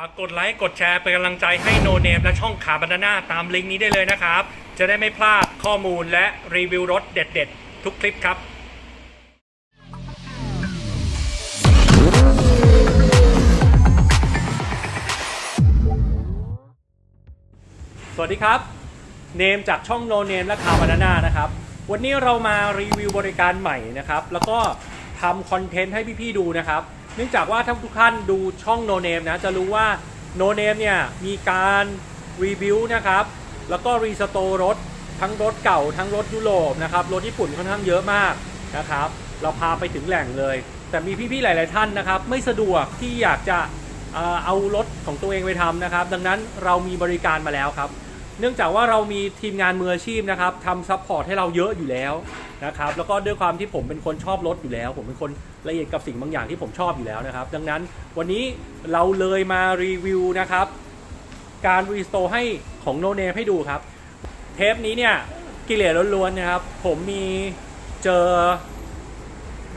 ฝากกดไลค์ กดแชร์ เป็นกำลังใจให้โนเนมและช่องขาบานาน่าตามลิงก์นี้ได้เลยนะครับ จะได้ไม่พลาดข้อมูลและรีวิวรถเด็ดๆ ทุกคลิปครับสวัสดีครับ เนมจากช่องโนเนมและคาบานาน่านะครับ วันนี้เรามารีวิวบริการใหม่นะครับ แล้วก็ทำคอนเทนต์ให้พี่ๆดูนะครับ เนื่องจากว่าถ้าทุกท่านดูช่องโนเนมนะจะรู้ว่าโนเนมเนี่ยมีการรีวิวนะครับแล้วก็รีสโตรรถทั้งรถเก่าทั้งรถยุโรปนะครับรถญี่ปุ่นค่อนข้างเยอะมากนะครับเราพาไปถึงแหล่งเลย แต่มีพี่ๆหลาย ๆท่านนะครับ ไม่สะดวกที่อยากจะเอารถของตัวเองไปทำนะครับ ดังนั้นเรามีบริการมาแล้วครับ เนื่องจากว่าเรามีทีมงานมืออาชีพนะครับทำซัพพอร์ตให้เราเยอะอยู่แล้ว นะครับแล้วก็ด้วยความที่ผมเป็นคนชอบรถอยู่แล้ว ผมเป็นคนละเอียดกับสิ่งบางอย่างที่ผมชอบอยู่แล้วนะครับ ดังนั้นวันนี้เราเลยมารีวิวนะครับ การรีสโตร์ให้ของโนเนมให้ดูครับ เทปนี้เนี่ยกิเลสล้วนๆนะครับ ผมมีเจอ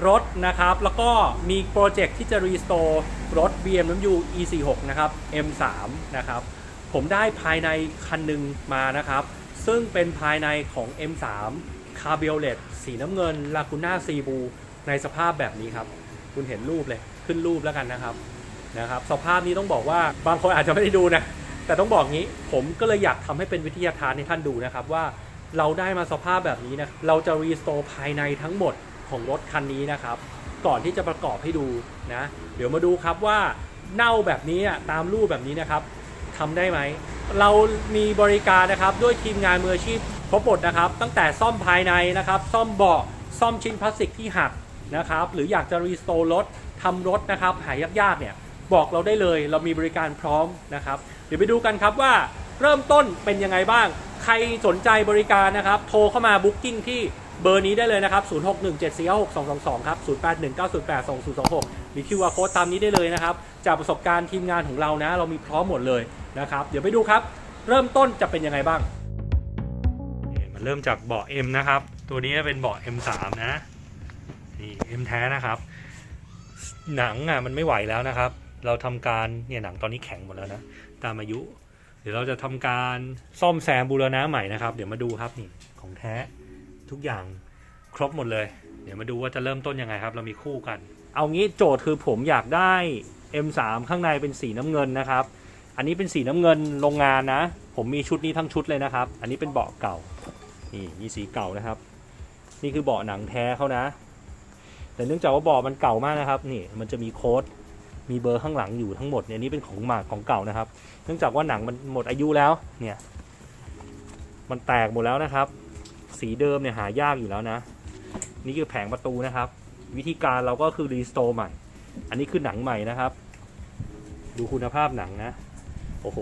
รถนะครับ แล้วก็มีโปรเจกต์ที่จะรีสโตร์รถ BMW E46 นะครับ M3 นะครับผมได้ภายในคันหนึ่งมานะครับ ซึ่งเป็นภายในของ M3 Cabriolet สีน้ำเงิน Laguna Cebu ในสภาพแบบนี้ครับ คุณเห็นรูปเลยขึ้นรูปแล้วกันนะครับนะครับสภาพนี้ต้องบอกว่าบางคนอาจจะไม่ได้ดูนะ แต่ต้องบอกงี้ผมก็เลยอยากทำให้เป็นวิทยาทานให้ท่านดูนะครับว่าเราได้มาสภาพแบบนี้นะเราจะรีสโตร์ภายในทั้งหมดของรถคันนี้นะครับ ก่อนที่จะประกอบให้ดูนะ เดี๋ยวมาดูครับว่าเน่าแบบนี้ตามรูปแบบนี้นะครับทำได้ไหม เรามีบริการนะครับด้วยทีมงานมืออาชีพ ครบหมดนะครับ ตั้งแต่ซ่อมภายในนะครับ ซ่อมเบาะซ่อมชิ้นพลาสติกที่หักนะครับ หรืออยากจะรีสโตร์รถทำรถนะครับ หายยากๆเนี่ยบอกเราได้เลยเรามีบริการพร้อมนะครับ เดี๋ยวไปดูกันครับว่าเริ่มต้นเป็นยังไงบ้าง ใครสนใจบริการนะครับ โทรเข้ามาบุ๊กิ้งที่เบอร์นี้ได้เลยนะครับ 0617456222 ครับ 0819082026มีคิวอาร์โค้ดตามนี้ได้เลยนะครับ จากประสบการณ์ทีมงานของเรานะ เรามีพร้อมหมดเลยนะครับ เดี๋ยวไปดูครับ เริ่มต้นจะเป็นยังไงบ้าง เริ่มจากเบาะ M นะครับ ตัวนี้เป็นเบาะ M3 นะนี่ M แท้นะครับ หนังอะมันไม่ไหวแล้วนะครับ เราทำการเนี่ยหนังตอนนี้แข็งหมดแล้วนะตามอายุ เดี๋ยวเราจะทำการซ่อมแซมบูรณะใหม่นะครับ เดี๋ยวมาดูครับนี่ของแท้ทุกอย่างครบหมดเลย เดี๋ยวมาดูว่าจะเริ่มต้นยังไงครับ เรามีคู่กัน เอางี้โจทย์คือผมอยากได้ M3 ข้างในเป็นสีน้ำเงินนะครับ อันนี้เป็นสีน้ำเงินโรงงานนะ ผมมีชุดนี้ทั้งชุดเลยนะครับ อันนี้เป็นเบาะเก่า นี่มีสีเก่านะครับ นี่คือเบาะหนังแท้เขานะ แต่เนื่องจากว่าเบาะมันเก่ามากนะครับ นี่มันจะมีโค้ดมีเบอร์ข้างหลังอยู่ทั้งหมดเนี่ยนี่เป็นของหมากของเก่านะครับ เนื่องจากว่าหนังมันหมดอายุแล้วเนี่ย มันแตกหมดแล้วนะครับ สีเดิมเนี่ยหายากอยู่แล้วนะ นี่คือแผงประตูนะครับ วิธีการเราก็คือรีสโตร์ใหม่ อันนี้คือหนังใหม่นะครับ ดูคุณภาพหนังนะ โอ้โห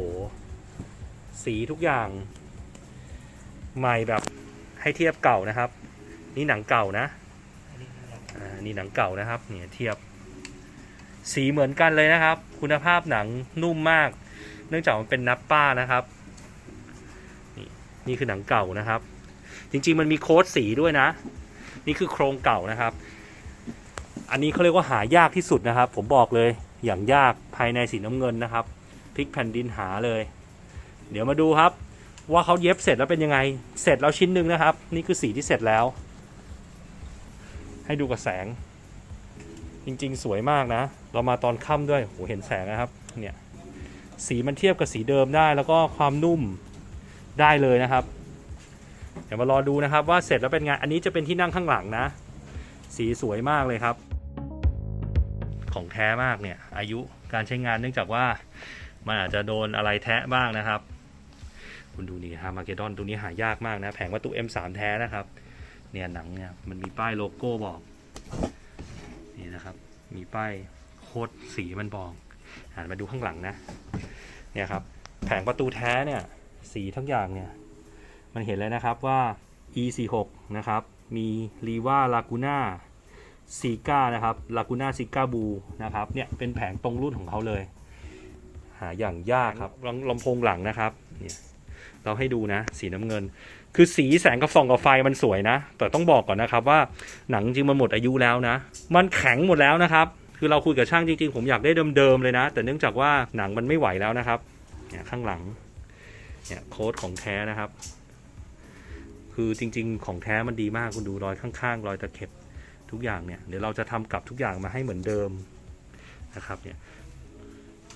สีทุกอย่าง ใหม่แบบ ให้เทียบเก่านะครับ นี่หนังเก่านะอ่านี่หนังเก่านะครับเนี่ยเทียบ สีเหมือนกันเลยนะครับ คุณภาพหนังนุ่มมาก เนื่องจากมันเป็นนับป้านะครับ นี่นี่คือหนังเก่านะครับ จริงๆมันมีโค้ดสีด้วยนะ นี่คือโครงเก่านะครับ อันนี้เขาเรียกว่าหายากที่สุดนะครับ ผมบอกเลยอย่างยากภายในสีน้ำเงินนะครับพลิกแผ่นดินหาเลย เดี๋ยวมาดูครับ ว่าเขาเย็บเสร็จแล้วเป็นยังไง เสร็จแล้วชิ้นหนึ่งนะครับ นี่คือสีที่เสร็จแล้ว ให้ดูกับแสง จริงๆ สวยมากนะ เรามาตอนค่ำด้วยโหเห็นแสงนะครับ เนี่ย สีมันเทียบกับสีเดิมได้ แล้วก็ความนุ่มได้เลยนะครับ เดี๋ยวมารอดูนะครับ ว่าเสร็จแล้วเป็นไง อันนี้จะเป็นที่นั่งข้างหลังนะ สีสวยมากเลยครับ ของแท้มากเนี่ย อายุการใช้งานเนื่องจากว่ามันอาจจะโดนอะไรแทะบ้างนะครับ คุณดูนี่ฮามาเกดอนตัวนี้หายากมากนะ แผงประตู M3 แท้นะครับ เนี่ยหนังเนี่ยมันมีป้ายโลโก้บอก นี่นะครับ มีป้ายโค้ดสีมันบอกหันมาดูข้างหลังนะ เนี่ยครับ แผงประตูแท้เนี่ย สีทั้งอย่างเนี่ย มันเห็นเลยนะครับว่า E46 นะครับ มี r ีว่าลากูน่าซีกานะครับลากูน่าซิก้าบูนะครับ เนี่ย เป็นแผงตรงรุ่นของเขาเลย หาอย่างยากครับลำลำโพงหลังนะครับ เนี่ย เราให้ดูนะ สีน้ำเงิน คือสีแสงกับส่องกับไฟมันสวยนะ แต่ต้องบอกก่อนนะครับว่าหนังจริงมันหมดอายุแล้วนะ มันแข็งหมดแล้วนะครับ คือเราคุยกับช่างจริงๆ ผมอยากได้เดิมๆเลยนะ แต่เนื่องจากว่าหนังมันไม่ไหวแล้วนะครับเนี่ยข้างหลังเนี่ยโค้ดของแท้นะครับ คือจริง ๆ ของแท้มันดีมากคุณดูรอยข้างๆ รอยตะเข็บทุกอย่างเนี่ยเดี๋ยวเราจะทำกลับทุกอย่างมาให้เหมือนเดิมนะครับเนี่ย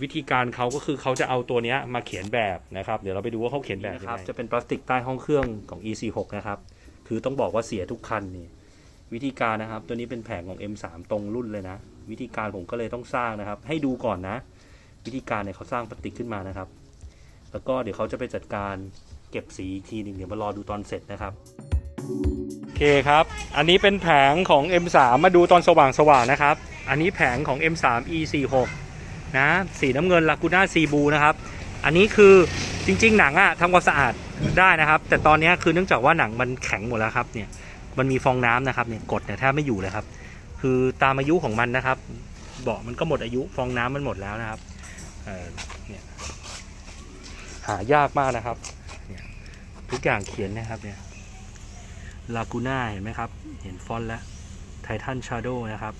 วิธีการเขาก็คือเขาจะเอาตัวเนี้ยมาเขียนแบบนะครับ เดี๋ยวเราไปดูว่าเขาเขียนแบบยังไงจะเป็นพลาสติกใต้ห้องเครื่องของ EC6 นะครับ คือต้องบอกว่าเสียทุกคันนี่วิธีการนะครับ ตัวนี้เป็นแผงของ M3 ตรงรุ่นเลยนะ วิธีการผมก็เลยต้องสร้างนะครับ ให้ดูก่อนนะ วิธีการเนี่ยเขาสร้างพลาสติกขึ้นมานะครับ แล้วก็เดี๋ยวเขาจะไปจัดการเก็บสีอีกทีหนึ่งเดี๋ยวมารอดูตอนเสร็จนะครับ โอเคครับ อันนี้เป็นแผงของ M3 มาดูตอนสว่างสว่างๆนะครับ อันนี้แผงของ M3 E46 นะสีน้ำเงินลากูน่าซีบูนะครับ อันนี้คือจริง ๆ หนังอะทำความสะอาดได้นะครับ แต่ตอนนี้คือเนื่องจากว่าหนังมันแข็งหมดแล้วครับเนี่ยมันมีฟองน้ำนะครับเนี่ยกดเนี่ยแทบไม่อยู่เลยครับ คือตามอายุของมันนะครับเบาะมันก็หมดอายุฟองน้ำมันหมดแล้วนะครับเเนี่ยหายากมากนะครับเนี่ยทุกอย่างเขียนนะครับเนี่ยลากูน่าเห็นไหมครับ เห็นฟอนต์แล้วไททันชาโดนะครับ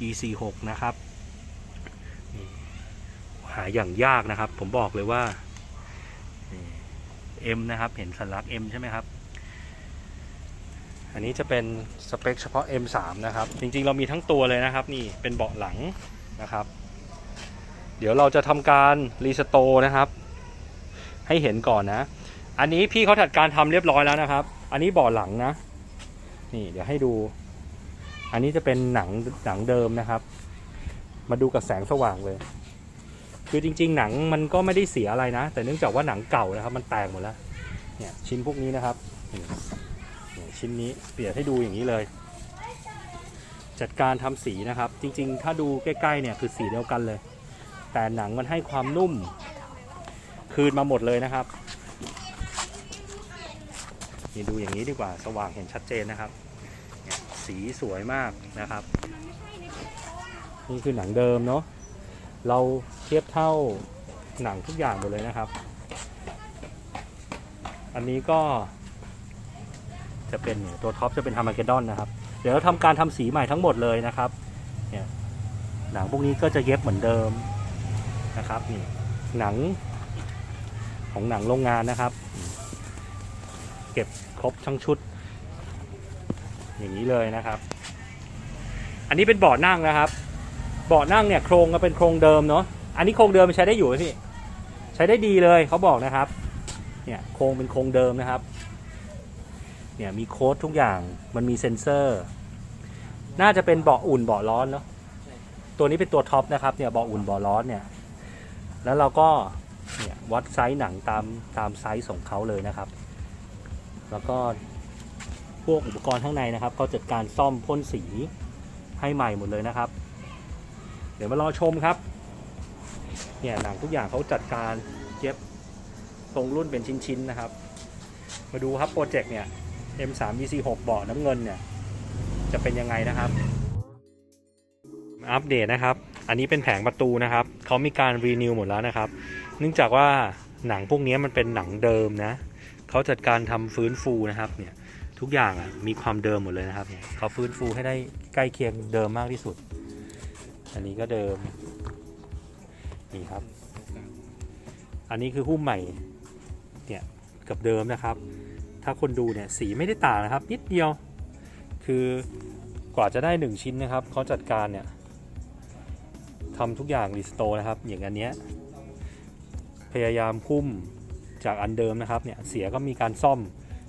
E46 นะครับาอย่างยากนะครับ ผมบอกเลยว่า M นะครับ เห็นสัญลักษณ์ M ใช่ไหมครับ อันนี้จะเป็นสเปคเฉพาะ M3 นะครับ จริงๆ เรามีทั้งตัวเลยนะครับ นี่เป็นเบาะหลังนะครับ เดี๋ยวเราจะทำการรีสโตร์นะครับ ให้เห็นก่อนนะ อันนี้พี่เขาจัดการทำเรียบร้อยแล้วนะครับ อันนี้เบาะหลังนะ นี่เดี๋ยวให้ดู อันนี้จะเป็นหนังหนังเดิมนะครับ มาดูกับแสงสว่างเลย คือจริง ๆ หนังมันก็ไม่ได้เสียอะไรนะ แต่เนื่องจากว่าหนังเก่านะครับ มันแตกหมดแล้ว เนี่ยชิ้นพวกนี้นะครับเนี่ยชิ้นนี้เปรียบให้ดูอย่างนี้เลย จัดการทำสีนะครับ จริง ๆ ถ้าดูใกล้ๆเนี่ยคือสีเดียวกันเลย แต่หนังมันให้ความนุ่ม คืนมาหมดเลยนะครับนี่ดูอย่างนี้ดีกว่าสว่างเห็นชัดเจนนะครับ สีสวยมากนะครับ นี่คือหนังเดิมเนาะเรา เทียบเท่าหนังทุกอย่างหมดเลยนะครับ อันนี้ก็ จะเป็นตัวท็อปจะเป็นฮามาเกดอนนะครับ เดี๋ยวเราทำการทำสีใหม่ทั้งหมดเลยนะครับเนี่ยหนังพวกนี้ก็จะเย็บเหมือนเดิมนะครับนี่หนังของหนังโรงงานนะครับ เก็บครบทั้งชุด อย่างนี้เลยนะครับ อันนี้เป็นเบาะนั่งนะครับ เบาะนั่งเนี่ยโครงก็เป็นโครงเดิมเนาะ อันนี้โครงเดิมใช้ได้อยู่ไหมพี่ ใช้ได้ดีเลยเขาบอกนะครับ เนี่ยโครงเป็นโครงเดิมนะครับ เนี่ยมีโค้ดทุกอย่างมันมีเซ็นเซอร์ น่าจะเป็นเบาะอุ่นเบาะร้อนเนาะตัวนี้เป็นตัวท็อปนะครับเนี่ยเบาะอุ่นเบาะร้อนเนี่ย แล้วเราก็เนี่ยวัดไซส์หนังตามตามไซส์ของเขาเลยนะครับ แล้วก็พวกอุปกรณ์ข้างในนะครับเขาจัดการซ่อมพ่นสีให้ใหม่หมดเลยนะครับ เดี๋ยวมารอชมครับ เนี่ยหนังทุกอย่างเขาจัดการเย็บตรงรุ่นเป็นชิ้นๆนะครับ มาดูครับโปรเจกต์เนี่ย M3 VC6 บาะน้ำเงินเนี่ย จะเป็นยังไงนะครับอัปเดตนะครับ อันนี้เป็นแผงประตูนะครับ เขามีการรีนิวหมดแล้วนะครับ เนื่องจากว่าหนังพวกนี้มันเป็นหนังเดิมนะ เขาจัดการทำฟื้นฟูนะครับ เนี่ย ทุกอย่างอะมีความเดิมหมดเลยนะครับ เขาฟื้นฟูให้ได้ใกล้เคียงเดิมมากที่สุด อันนี้ก็เดิม นี่ครับ อันนี้คือหุ้มใหม่เนี่ยกับเดิมนะครับ ถ้าคนดูเนี่ยสีไม่ได้ต่างนะครับ นิดเดียว คือกว่าจะได้หนึ่งชิ้นนะครับเขาจัดการเนี่ยทำทุกอย่างรีสโตนะครับ อย่างอันเนี้ยพยายามพุ่มจากอันเดิมนะครับเนี่ยเสียก็มีการซ่อม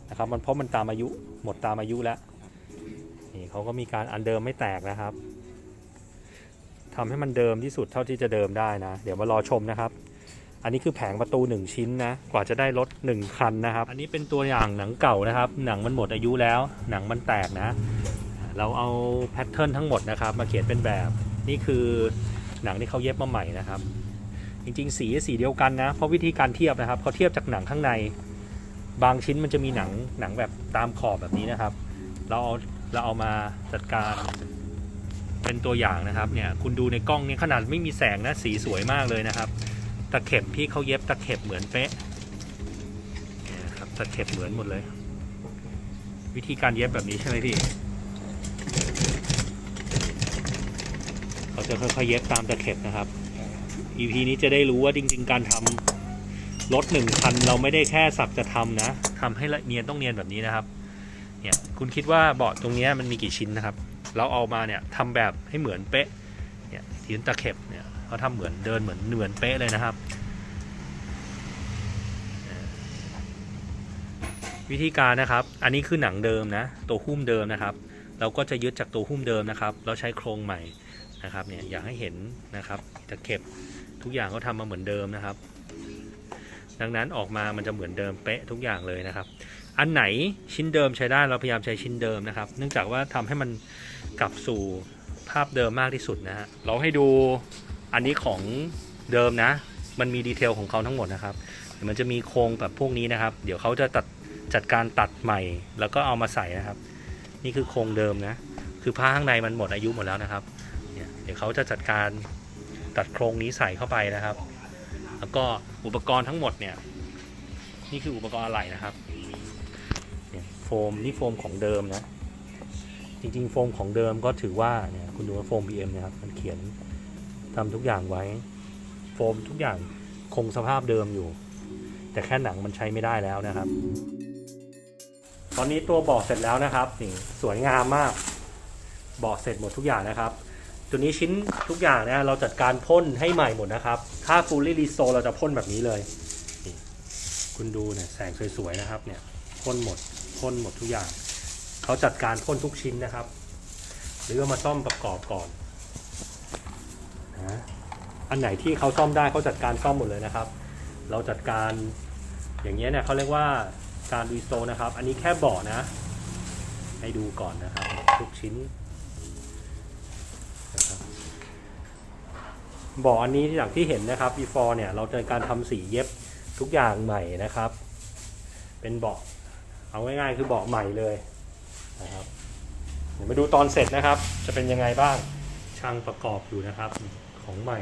นะครับ มันเพราะมันตามอายุหมดตามอายุแล้วนี่เขาก็มีการอันเดิมไม่แตกนะครับ ทำให้มันเดิมที่สุดเท่าที่จะเดิมได้นะ เดี๋ยวมารอชมนะครับ อันนี้คือแผงประตู 1 ชิ้นนะ กว่าจะได้รถ1คันนะครับ อันนี้เป็นตัวอย่างหนังเก่านะครับ หนังมันหมดอายุแล้ว หนังมันแตกนะ เราเอาแพทเทิร์นทั้งหมดนะครับ มาเขียนเป็นแบบ นี่คือหนังที่เขาเย็บมาใหม่นะครับ จริงๆ สีสีเดียวกันนะ เพราะวิธีการเทียบนะครับเขาเทียบจากหนังข้างใน บางชิ้นมันจะมีหนังหนังแบบตามขอบแบบนี้นะครับ เราเอาเราเอามาจัดการ เป็นตัวอย่างนะครับเนี่ยคุณดูในกล้องเนี่ยขนาดไม่มีแสงนะสีสวยมากเลยนะครับ ตะเข็บพี่เขาเย็บตะเข็บเหมือนเป๊ะนะครับตะเข็บเหมือนหมดเลย วิธีการเย็บแบบนี้ใช่ไหมพี่เขาจะค่อยๆเย็บตามตะเข็บนะครับ EP นี้จะได้รู้ว่าจริง ๆ การทำรถหนึ่งคันเราไม่ได้แค่สักจะทำนะทำให้ละเนียนต้องเนียนแบบนี้นะครับเนี่ยคุณคิดว่าเบาะตรงนี้มันมีกี่ชิ้นนะครับ เราเอามาเนี่ยทำแบบให้เหมือนเป๊ะเนี่ยยืนตะเข็บเนี่ยเขาทำเหมือนเดินเหมือนเหมือนเป๊ะเลยนะครับ วิธีการนะครับ อันนี้คือหนังเดิมนะ ตัวหุ้มเดิมนะครับ เราก็จะยึดจากตัวหุ้มเดิมนะครับ เราใช้โครงใหม่นะครับเนี่ยอยากให้เห็นนะครับตะเข็บทุกอย่างเขาทำมาเหมือนเดิมนะครับ ดังนั้นออกมามันจะเหมือนเดิมเป๊ะทุกอย่างเลยนะครับ อันไหนชิ้นเดิมใช้ได้เราพยายามใช้ชิ้นเดิมนะครับ เนื่องจากว่าทำให้มัน กลับสู่ภาพเดิมมากที่สุดนะฮะเราให้ดูอันนี้ของเดิมนะ มันมีดีเทลของเขาทั้งหมดนะครับเดี๋ยวมันจะมีโครงแบบพวกนี้นะครับ เดี๋ยวเขาจะตัดจัดการตัดใหม่ แล้วก็เอามาใส่นะครับ นี่คือโครงเดิมนะ คือผ้าข้างในมันหมดอายุหมดแล้วนะครับเนี่ยเดี๋ยวเขาจะจัดการตัดโครงนี้ใส่เข้าไปนะครับ แล้วก็อุปกรณ์ทั้งหมดเนี่ย นี่คืออุปกรณ์อะไหล่นะครับโฟมนี่โฟมของเดิมนะ จริงๆ โฟมของเดิมก็ถือว่าเนี่ยคุณดูว่าโฟม BM นะครับมันเขียนทำทุกอย่างไว้ โฟมทุกอย่างคงสภาพเดิมอยู่ แต่แค่หนังมันใช้ไม่ได้แล้วนะครับ ตอนนี้ตัวเบาะเสร็จแล้วนะครับนี่สวยงามมากเบาะเสร็จหมดทุกอย่างนะครับตัวนี้ชิ้นทุกอย่างเนี่ยเราจัดการพ่นให้ใหม่หมดนะครับถ้า fully restore เราจะพ่นแบบนี้เลยคุณดูเนี่ยแสงสวยๆนะครับเนี่ยพ่นหมดพ่นหมดทุกอย่าง เขาจัดการพ่นทุกชิ้นนะครับ หรือว่ามาซ่อมประกอบก่อนนะอันไหนที่เขาซ่อมได้เขาจัดการซ่อมหมดเลยนะครับ เราจัดการอย่างเงี้ยเนี่ยเขาเรียกว่าการรีโซนะครับ อันนี้แค่เบาะนะ ให้ดูก่อนนะครับ ทุกชิ้นบเบาะอันนี้อย่างที่เห็นนะครับ before เนี่ยเราจะการทำสีเย็บทุกอย่างใหม่นะครับ เป็นเบาะเอาง่ายๆคือเบาะใหม่เลย นะครับเดี๋ยวมาดูตอนเสร็จนะครับ จะเป็นยังไงบ้างช่างประกอบอยู่นะครับ ของใหม่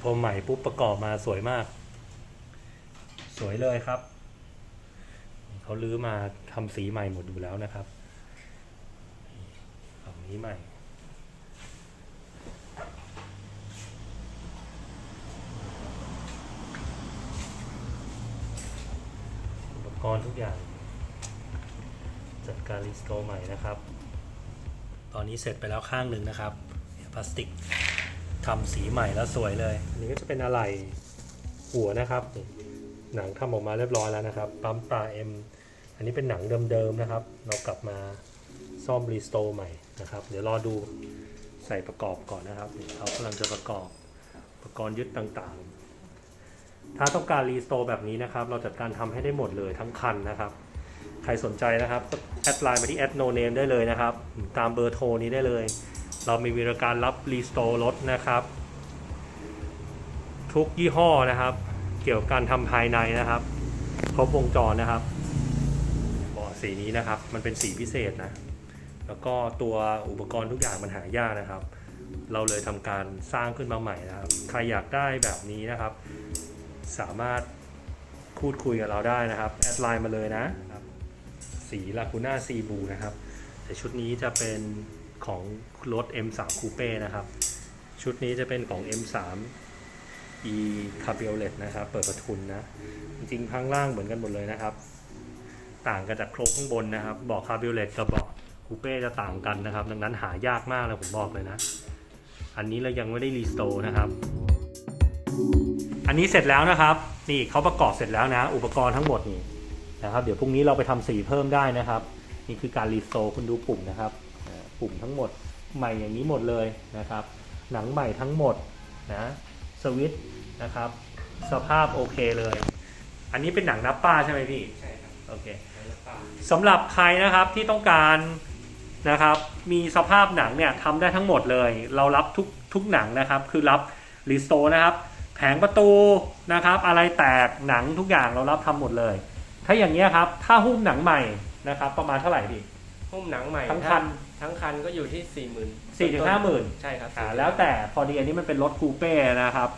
พอใหม่ปุ๊บประกอบมาสวยมาก สวยเลยครับเขาลื้อมาทำสีใหม่หมดอยู่แล้วนะครับฝั่งนี้ใหม่อุปกรณ์ทุกอย่าง การรีสโตร์ใหม่นะครับ ตอนนี้เสร็จไปแล้วข้างหนึ่งนะครับเนี่ยพลาสติกทำสีใหม่แล้วสวยเลย อันนี้ก็จะเป็นอะไรหัวนะครับ หนังทำออกมาเรียบร้อยแล้วนะครับ ปั๊มปลาเอ็มอันนี้เป็นหนังเดิมๆนะครับ เรากลับมาซ่อมรีสโตร์ใหม่นะครับ เดี๋ยวรอดูใส่ประกอบก่อนนะครับเขากำลังจะประกอบอุปกรณ์ยึดต่างๆ ถ้าต้องการรีสโตร์แบบนี้นะครับ เราจัดการทำให้ได้หมดเลยทั้งคันนะครับ ใครสนใจนะครับก็แอดไลน์มาที่แอดโนเนมได้เลยนะครับ ตามเบอร์โทรนี้ได้เลย เรามีบริการรับรีสโตร์รถนะครับ ทุกยี่ห้อนะครับ เกี่ยวกับการทำภายในนะครับ ครบวงจรนะครับเบาะสีนี้นะครับ มันเป็นสีพิเศษนะ แล้วก็ตัวอุปกรณ์ทุกอย่างมันหายากนะครับ เราเลยทำการสร้างขึ้นมาใหม่นะครับ ใครอยากได้แบบนี้นะครับ สามารถพูดคุยกับเราได้นะครับ แอดไลน์มาเลยนะ สีลาคูน่าซีบูนะครับ แต่ชุดนี้จะเป็นของรถ M3 Coupe นะครับ ชุดนี้จะเป็นของ M3 e Cabriolet นะครับ เปิดประทุนนะ จริงๆข้างล่างเหมือนกันหมดเลยนะครับ ต่างกันจากโครงข้างบนนะครับเบาะ Cabriolet กับเบาะ Coupe จะต่างกันนะครับ ดังนั้นหายากมากเลยผมบอกเลยนะ อันนี้เรายังไม่ได้รีสโตร์นะครับ อันนี้เสร็จแล้วนะครับ นี่เขาประกอบเสร็จแล้วนะ อุปกรณ์ทั้งหมดนี่ นะครับเดี๋ยวพรุ่งนี้เราไปทำสีเพิ่มได้นะครับ นี่คือการรีสโตร์คุณดูปุ่มนะครับอ่าปุ่มทั้งหมดใหม่อย่างนี้หมดเลยนะครับ หนังใหม่ทั้งหมดนะสวิตช์นะครับ สภาพโอเคเลย อันนี้เป็นหนังนับป้าใช่ไหมพี่ใช่ครับโอเคแล้วก็สำหรับใครนะครับที่ต้องการนะครับ มีสภาพหนังเนี่ยทำได้ทั้งหมดเลย เรารับทุกทุกหนังนะครับ คือรับรีสโตนะครับ แผงประตูนะครับ อะไรแตกหนังทุกอย่างเรารับทำหมดเลย ถ้าอย่างเงี้ยครับ ถ้าหุ้มหนังใหม่นะครับ ประมาณเท่าไหร่พี่ หุ้มหนังใหม่ทั้งคัน ทั้งคันก็อยู่ที่สี่หมื่นสี่ถึงห้าหมื่นใช่ครับอ่าแล้วแต่พอดีอันนี้มันเป็นรถคูเป้นะครับ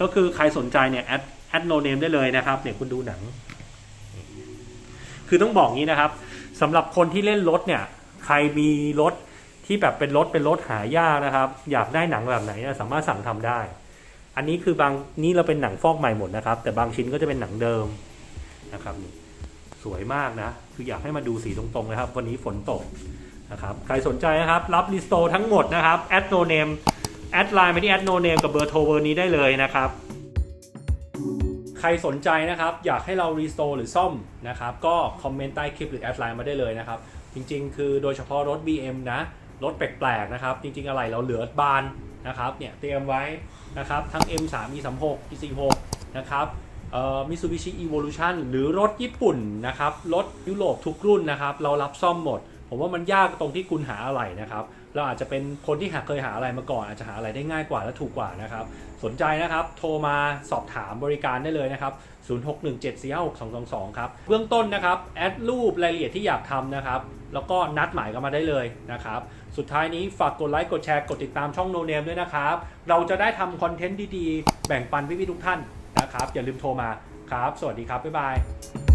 ก็คือใครสนใจเนี่ยแอดแอดโนเนมได้เลยนะครับเนี่ยคุณดูหนัง คือต้องบอกงี้นะครับสำหรับคนที่เล่นรถเนี่ย ใครมีรถที่แบบเป็นรถเป็นรถหายากนะครับ อยากได้หนังแบบไหนเนี่ยสามารถสั่งทำได้ อันนี้คือบางนี่เราเป็นหนังฟอกใหม่หมดนะครับ แต่บางชิ้นก็จะเป็นหนังเดิมนะครับนี่ สวยมากนะ คืออยากให้มาดูสีตรงๆนะครับ วันนี้ฝนตกนะครับ ใครสนใจนะครับ รับลิสโตทั้งหมดนะครับแอดโนเนมแอดไลน์ไปที่แอดโนเนมกับเบอร์โทรเบอร์นี้ได้เลยนะครับ ใครสนใจนะครับ อยากให้เรารีสโตหรือซ่อมนะครับ ก็คอมเมนต์ใต้คลิปหรือแอดไลน์มาได้เลยนะครับ จริงๆ คือโดยเฉพาะรถ BM นะ รถแปลกๆนะครับ จริงๆ อะไรเราเหลือบานนะครับ เนี่ยเตรียมไว้นะครับ ทั้ง M3 E36 E46 นะครับ เอ่อ Mitsubishi Evolution หรือรถญี่ปุ่นนะครับ รถยุโรปทุกรุ่นนะครับ เรารับซ่อมหมด ผมว่ามันยากตรงที่คุณหาอะไรนะครับ เราอาจจะเป็นคนที่หาเคยหาอะไรมาก่อน อาจจะหาอะไรได้ง่ายกว่าและถูกกว่านะครับ สนใจนะครับ โทรมาสอบถามบริการได้เลยนะครับ 0617456222 ครับ เบื้องต้นนะครับแอดรูปรายละเอียดที่อยากทำนะครับ แล้วก็นัดหมายกันมาได้เลยนะครับ สุดท้ายนี้ฝากกดไลค์กดแชร์กดติดตามช่องโนเนมด้วยนะครับ เราจะได้ทำคอนเทนต์ดีๆ แบ่งปันพี่ๆทุกท่าน นะครับ อย่าลืมโทรมาครับ สวัสดีครับ บ๊ายบาย